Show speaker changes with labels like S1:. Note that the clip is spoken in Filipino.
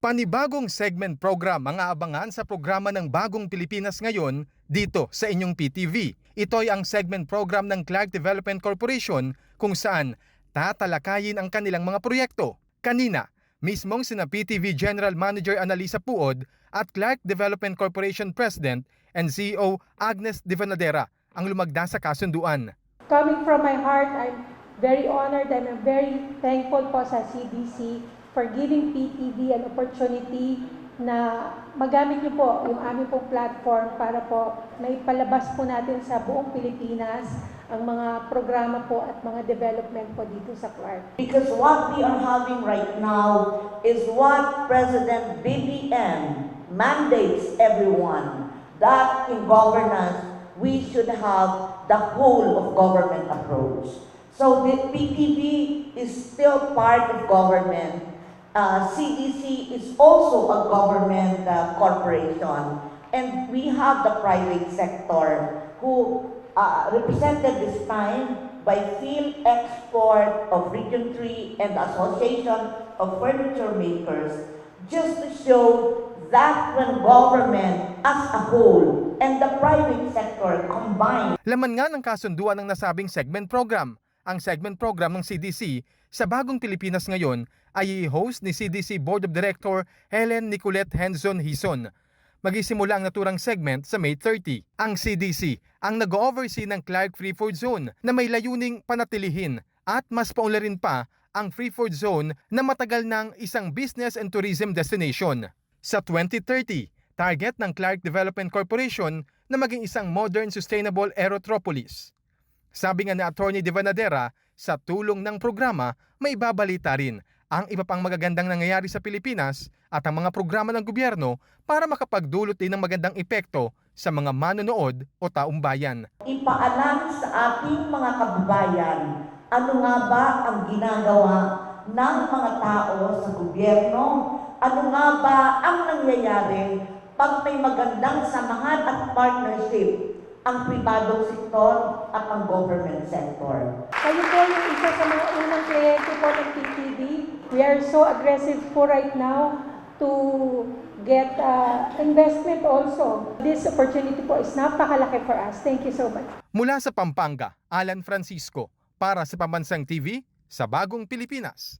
S1: Panibagong segment program ang aabangan sa programa ng Bagong Pilipinas ngayon dito sa inyong PTV. Ito ay ang segment program ng Clark Development Corporation kung saan tatalakayin ang kanilang mga proyekto. Kanina, mismong sina PTV General Manager Analisa Puod at Clark Development Corporation President and CEO Agnes Divanadera ang lumagda sa kasunduan.
S2: Coming from my heart, I'm very honored and I'm very thankful po sa CDC for giving PTV an opportunity na magamit niyo po yung aming pong platform para po maipalabas po natin sa buong Pilipinas ang mga programa po at mga development po dito sa Clark.
S3: Because what we are having right now is what President BBM mandates everyone that in governance we should have the whole of government approach. So the PTV is still part of government. Uh, CDC is also a government uh, corporation. And we have the private sector who uh, represented this time by Field Export of Region 3 and Association of Furniture Makers just to show that when government as a whole and the private sector combine
S1: Laman nga ng kasunduan ng nasabing segment program. Ang segment program ng CDC sa Bagong Pilipinas ngayon ay i-host ni CDC Board of Director Helen Nicolette Henson Hison. Magisimula ang naturang segment sa May 30. Ang CDC ang nag-oversee ng Clark Free Zone na may layuning panatilihin at mas paunlarin pa ang Free Zone na matagal ng isang business and tourism destination. Sa 2030, target ng Clark Development Corporation na maging isang modern sustainable aerotropolis. Sabi nga ni Attorney Divanadera, sa tulong ng programa, may babalita rin ang iba pang magagandang nangyayari sa Pilipinas at ang mga programa ng gobyerno para makapagdulot din ng magandang epekto sa mga manonood o taong bayan.
S3: ipaalam sa ating mga kababayan ano nga ba ang ginagawa ng mga tao sa gobyerno, ano nga ba ang nangyayari pag may magandang samahan at partnership ang pribadong sektor at ang government sector.
S2: Kayo po yung isa sa mga unang kliyente po ng PTV. We are so aggressive po right now to get uh, investment also. This opportunity po is napakalaki for us. Thank you so much.
S1: Mula sa Pampanga, Alan Francisco, para sa Pambansang TV, sa Bagong Pilipinas.